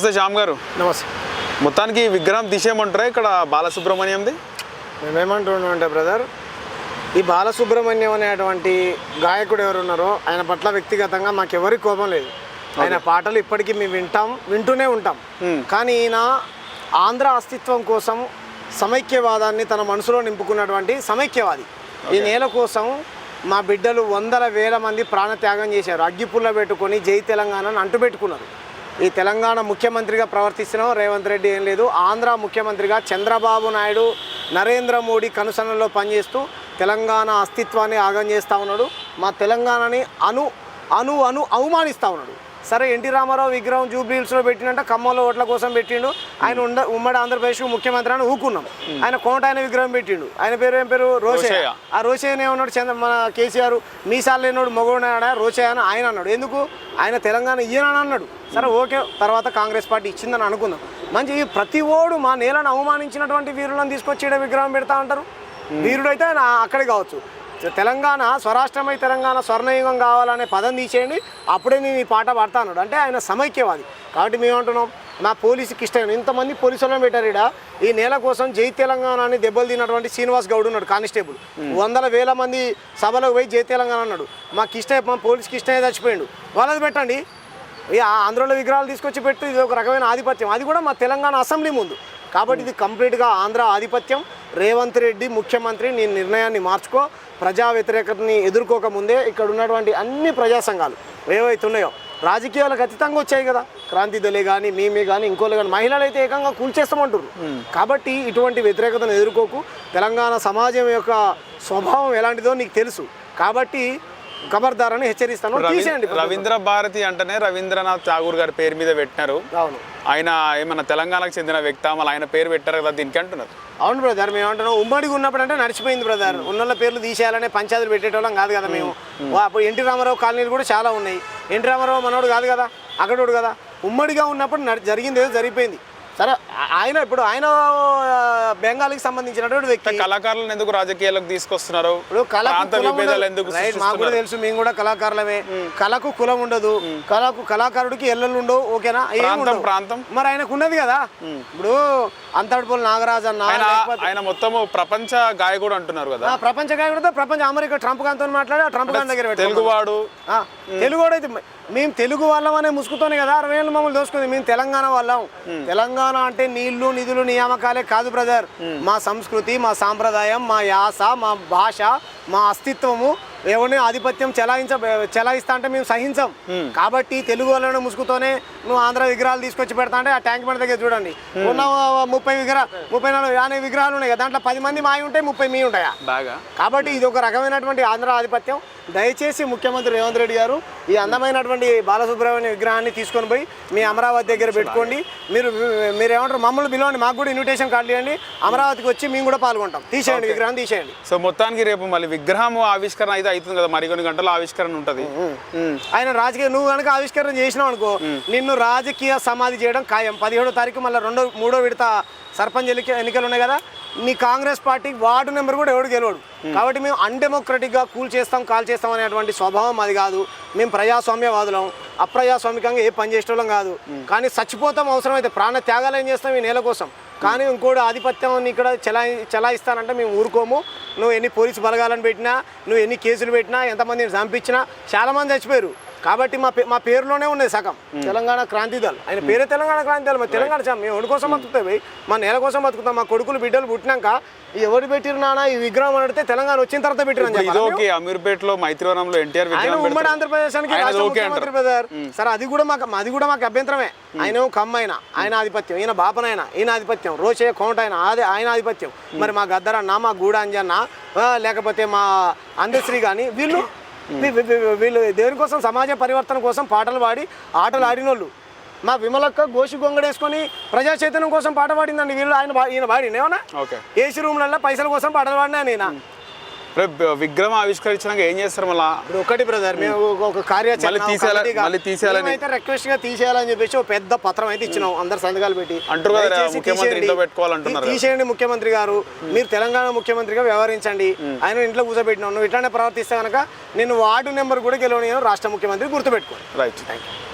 నమస్తే శ్యామ్ గారు. నమస్తే. మొత్తానికి విగ్రహం తీసేయమంటారా? ఇక్కడ బాలసుబ్రహ్మణ్యంది? మేమేమంటున్నాం అంటే బ్రదర్ ఈ బాలసుబ్రహ్మణ్యం అనేటువంటి గాయకుడు ఎవరు ఉన్నారో ఆయన పట్ల వ్యక్తిగతంగా మాకు ఎవరి కోపం లేదు. ఆయన పాటలు ఇప్పటికీ మేము వింటాం వింటూనే ఉంటాం. కానీ ఈయన ఆంధ్ర అస్తిత్వం కోసం సమైక్యవాదాన్ని తన మనసులో నింపుకున్నటువంటి సమైక్యవాది. ఈ నేల కోసం మా బిడ్డలు వందల వేల మంది ప్రాణత్యాగం చేశారు. అగ్గిపుల్ల పెట్టుకొని జై తెలంగాణను అంటుపెట్టుకున్నారు. ఈ తెలంగాణ ముఖ్యమంత్రిగా ప్రవర్తిస్తున్నాం రేవంత్ రెడ్డి ఏం లేదు. ఆంధ్ర ముఖ్యమంత్రిగా చంద్రబాబు నాయుడు నరేంద్ర మోడీ కనుసనలో పనిచేస్తూ తెలంగాణ అస్తిత్వాన్ని ఆగం చేస్తూ ఉన్నాడు. మా తెలంగాణని అను అను అను అవమానిస్తూ ఉన్నాడు. సరే ఎన్టీ రామారావు విగ్రహం జూబ్లీహిల్స్లో పెట్టినంట ఖమ్మంలో ఓట్ల కోసం పెట్టిండు. ఆయన ఉండ ఉమ్మడి ఆంధ్రప్రదేశ్ ముఖ్యమంత్రి అని ఊకున్నాం ఆయన కోట ఆయన విగ్రహం పెట్టిండు. ఆయన పేరు ఏం పేరు? రోషయ్య. ఆ రోషయ్య ఏమన్నాడు చంద్ర మన కేసీఆర్. మీసాలు లేనోడు మగోడా రోషయ్య అని ఆయన అన్నాడు. ఎందుకు? ఆయన తెలంగాణ ఈయనని అన్నాడు. సరే ఓకే తర్వాత కాంగ్రెస్ పార్టీ ఇచ్చిందని అనుకుందాం. మంచి ప్రతి ఓడు మా నేలను అవమానించినటువంటి వీరులను తీసుకొచ్చి విగ్రహం పెడతా అంటారు? వీరుడైతే ఆయన అక్కడే కావచ్చు. తెలంగాణ స్వరాష్ట్రమై తెలంగాణ స్వర్ణయుగం కావాలనే పదం తీసేయండి. అప్పుడే నేను ఈ పాట పాడతా అన్నాడు అంటే ఆయన సమైక్యవాది. కాబట్టి మేము అంటున్నాం నా పోలీసుకి ఇష్టం ఇంతమంది పోలీసు వాళ్ళని పెట్టారు ఈడ. ఈ నేల కోసం జై తెలంగాణ అని దెబ్బలు తిన్నటువంటి శ్రీనివాస్ గౌడ్ ఉన్నాడు కానిస్టేబుల్. వందల వేల మంది సభలోకి పోయి జై తెలంగాణ అన్నాడు. మాకు ఇష్టం మా పోలీస్కి ఇష్టమే చచ్చిపోయిండు. వాళ్ళది పెట్టండి. ఆ ఆంధ్రలో విగ్రహాలు తీసుకొచ్చి పెట్టి ఇది ఒక రకమైన ఆధిపత్యం. అది కూడా మా తెలంగాణ అసెంబ్లీ ముందు. కాబట్టి ఇది కంప్లీట్గా ఆంధ్ర ఆధిపత్యం. రేవంత్ రెడ్డి ముఖ్యమంత్రి నీ నిర్ణయాన్ని మార్చుకో. ప్రజా వ్యతిరేకతని ఎదుర్కోక ముందే ఇక్కడ ఉన్నటువంటి అన్ని ప్రజా సంఘాలు ఏవైతే ఉన్నాయో రాజకీయాలకు అతీతంగా వచ్చాయి కదా. క్రాంతి దళే కానీ మేమే కానీ ఇంకోళ్ళు కానీ మహిళలు అయితే ఏకంగా కూల్చేస్తామంటారు కాబట్టి ఇటువంటి వ్యతిరేకతను ఎదుర్కోకు. తెలంగాణ సమాజం యొక్క స్వభావం ఎలాంటిదో నీకు తెలుసు. కాబట్టి ఖబర్దారని హెచ్చరిస్తాను. తీసేయండి రవీంద్ర భారతి అంటేనే రవీంద్రనాథ్ ఠాగూర్ గారి పేరు మీద పెట్టినారు. అవును. ఆయన ఏమన్నా తెలంగాణకు చెందిన వ్యక్తి మళ్ళీ ఆయన పేరు పెట్టారు కదా దీనికి అంటున్నారు. అవును బ్రదర్ మేము అంటున్నాం ఉమ్మడిగా ఉన్నప్పుడు అంటే నడిచిపోయింది బ్రదర్. ఉన్నోళ్ళ పేర్లు తీసేయాలనే పంచాయతీలు పెట్టేటోళ్ళం కాదు కదా మేము. అప్పుడు ఎన్టీ రామారావు కాలనీలు కూడా చాలా ఉన్నాయి. ఎన్టీ రామారావు మనోడు కాదు కదా అక్కడోడు కదా. ఉమ్మడిగా ఉన్నప్పుడు జరిగింది ఏదో జరిగిపోయింది. సరే ఆయన ఇప్పుడు ఆయన బెంగాల్కి సంబంధించినటువంటి వ్యక్తి. కళాకారులను ఎందుకు రాజకీయాలకు తీసుకొస్తున్నారు? ఇప్పుడు మాకు కూడా? తెలుసు మేము కూడా కళాకారులమే. కళకు కులం ఉండదు. కళకు కళాకారుడికి ఎల్లలు ఉండవు ఓకేనా? ఏం ప్రాంతం మరి ఆయనకు ఉన్నది కదా? ఇప్పుడు అంతటిపోలు నాగరాజు అన్న ఆయన మొత్తము ప్రపంచ గాయకుడు అంటున్నారు కదా. ప్రపంచ గాయకుడితో ప్రపంచ అమెరికా ట్రంప్ గారితో మాట్లాడి ట్రంప్ గారి దగ్గర. తెలుగువాడు. తెలుగు వాడు అయితే మేము తెలుగు వాళ్ళం అనే ముసుగుతోనే కదా అరవై ఏళ్ళు మమ్మల్ని దోసుకుంది. మేము తెలంగాణ వాళ్ళం. తెలంగాణ అంటే నీళ్ళు నిధులు నియామకాలే కాదు బ్రదర్. మా సంస్కృతి మా సాంప్రదాయం మా యాస మా భాష మా అస్తిత్వము ఎవరిని ఆధిపత్యం చెలాయించ చెలాయిస్తా అంటే మేము సహించం. కాబట్టి తెలుగు వాళ్ళని ముసుగుతోనే నువ్వు ఆంధ్ర విగ్రహాలు తీసుకొచ్చి పెడతా అంటే ఆ ట్యాంక్ బండ్ దగ్గర చూడండి. ఉన్న ముప్పై విగ్రహ ముప్పై నాలుగు యాభై విగ్రహాలు ఉన్నాయి కదా దాంట్లో పది మంది మావి ఉంటాయి ముప్పై మీ ఉంటాయా? బాగా. కాబట్టి ఇది ఒక రకమైనటువంటి ఆంధ్ర ఆధిపత్యం. దయచేసి ముఖ్యమంత్రి రేవంత్ రెడ్డి గారు ఈ అందమైనటువంటి బాలసుబ్రహ్మణ్య విగ్రహాన్ని తీసుకొని పోయి మీ అమరావతి దగ్గర పెట్టుకోండి. మీరు మీరు ఏమంటారు మమ్మల్ని పిలవండి. మాకు కూడా ఇన్విటేషన్ కార్డు ఇవ్వండి. అమరావతికి వచ్చి మేము కూడా పాల్గొంటాం. తీసేయండి విగ్రహం తీసేయండి. సో మొత్తానికి రేపు మళ్ళీ విగ్రహం ఆవిష్కరణ అయితే అవుతుంది కదా. మరికొన్ని గంటల ఆవిష్కరణ ఉంటుంది. ఆయన రాజకీయ నువ్వు కనుక ఆవిష్కరణ చేసినావు అనుకో నిన్ను రాజకీయ సమాధి చేయడం ఖాయం. పదిహేడో తారీఖు మళ్ళీ రెండో మూడో విడత సర్పంచ్ ఎన్నిక ఎన్నికలు ఉన్నాయి కదా. నీ కాంగ్రెస్ పార్టీ వార్డు నెంబర్ కూడా ఎవడు గెలవడు. కాబట్టి మేము అన్డెమోక్రటిక్గా కూల్ చేస్తాం కాల్ చేస్తాం అనేటువంటి స్వభావం అది కాదు. మేము ప్రజాస్వామ్యవాదులం. అప్రజాస్వామికంగా ఏ పని చేసేటోళ్ళం కాదు. కానీ చచ్చిపోతాం అవసరమైతే ప్రాణ త్యాగాలు ఏం చేస్తాం ఈ నేల కోసం. కానీ ఇంకోటి ఆధిపత్యం ఇక్కడ చలాయి చలాయిస్తానంటే మేము ఊరుకోము. నువ్వు ఎన్ని పోలీసు బలగాలను పెట్టినా నువ్వు ఎన్ని కేసులు పెట్టినా ఎంతమందిని చంపించినా చాలామంది చచ్చిపోయారు. కాబట్టి మా మా పేరులోనే ఉన్నది సగం. తెలంగాణ క్రాంతి దళ్. ఆయన పేరే తెలంగాణ క్రాంతి దళ్. మరి తెలంగాణ చా- మేము ఎవరి కోసం బతుకుతాం భయ్? మా నేల కోసం బతుకుతాం. మా కొడుకులు బిడ్డలు పుట్టినాక ఎవరు పెట్టిరు నాన్న? ఈ విగ్రహం అని అడిగితే తెలంగాణ వచ్చిన తర్వాత చెప్పాలి. ఓకే అమీర్పేటలో మైత్రివనంలో ఎన్టీఆర్ ఉమ్మడి పెడతారు. ఆంధ్రప్రదేశ్ ముఖ్యమంత్రి. బ్రదర్. సరే అది కూడా మాకు అది కూడా మాకు అభ్యంతరమే. ఆయన కమ్మైన ఆయన. ఆధిపత్యం. ఈయన బాపనైనా ఈయన ఆధిపత్యం. రోషే కోంట ఆయన అదే ఆయన ఆధిపత్యం. మరి మా గద్దరన్న మా గూడాంజన్న లేకపోతే మా అందశ్రీ కానీ వీళ్ళు వీళ్ళు దేనికోసం సమాజ పరివర్తన కోసం పాటలు పాడి ఆటలు ఆడినోళ్ళు. మా విమలక్క గోషి గొంగడేసుకొని ప్రజా చైతన్యం కోసం పాట పాడిందండి. వీళ్ళు ఆయన ఈయన పాడి ఏమన్నా? ఓకే. ఏసీ రూమ్లలో పైసల కోసం పాటలు పాడినా నేను? రేపు విగ్రహం ఆవిష్కరించినాక ఏం చేస్తారు మళ్ళా? ఇప్పుడు ఒకటి బ్రదర్ మేము ఒక- కార్యాచరణ తీసేయాల- మళ్ళీ తీసేయాలని- అయితే రిక్వెస్ట్గా తీసేయాలని చెప్పేసి ఒక పెద్ద పత్రం అయితే ఇచ్చినాం అందరు సంతకాలు పెట్టి. అంటారు కదా, దయచేసి ముఖ్యమంత్రి తీసేయండి. ఇంట్లో పెట్టుకోవాలంటున్నారు తీ- తీసేయండి ముఖ్యమంత్రి గారు. మీరు తెలంగాణ ముఖ్యమంత్రిగా వ్యవహరించండి. ఆయన ఇంట్లో కూర్చోబెట్టినావు నువ్వు ఇట్లానే ప్రవర్తిస్తే కనుక నేను వార్డు నెంబర్ కూడా గెలవని రాష్ట్ర ముఖ్యమంత్రి గుర్తుపెట్టుకోండి రైట్ థ్యాంక్ యూ